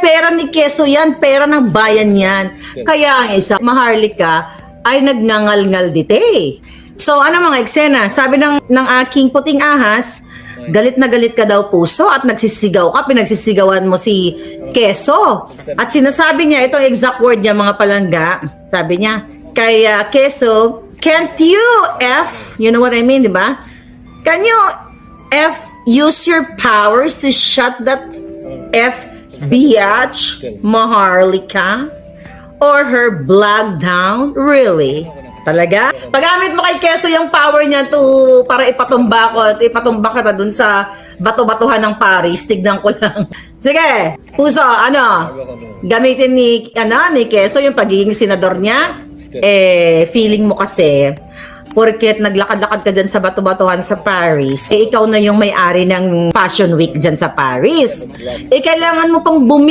pera ni Keso yan, pera ng bayan yan. Kaya ang isa, Maharlika, ay nagngangal-ngal dite. So ano mga eksena, sabi ng, ng aking puting ahas, galit na galit ka daw puso at nagsisigaw ka, pinagsisigawan mo si Keso. At sinasabi niya, itong exact word niya mga palangga, sabi niya, kay uh, Keso, can't you F, you know what I mean, di ba? Can you F use your powers to shut that F biatch Maharlika or her blog down? Really? Talaga? Pagamit mo kay Keso yung power niya to para ipatumba ko at ipatumba ka na dun sa bato-batuhan ng Paris. Tignan ko lang. Sige, puso, ano? Gamitin ni, ano, ni Keso yung pagiging senador niya. Eh, feeling mo kasi, Porket naglakad-lakad ka dyan sa bato-batuhan sa Paris, eh ikaw na yung may-ari ng Fashion Week dyan sa Paris. Eh kailangan mo pang bumi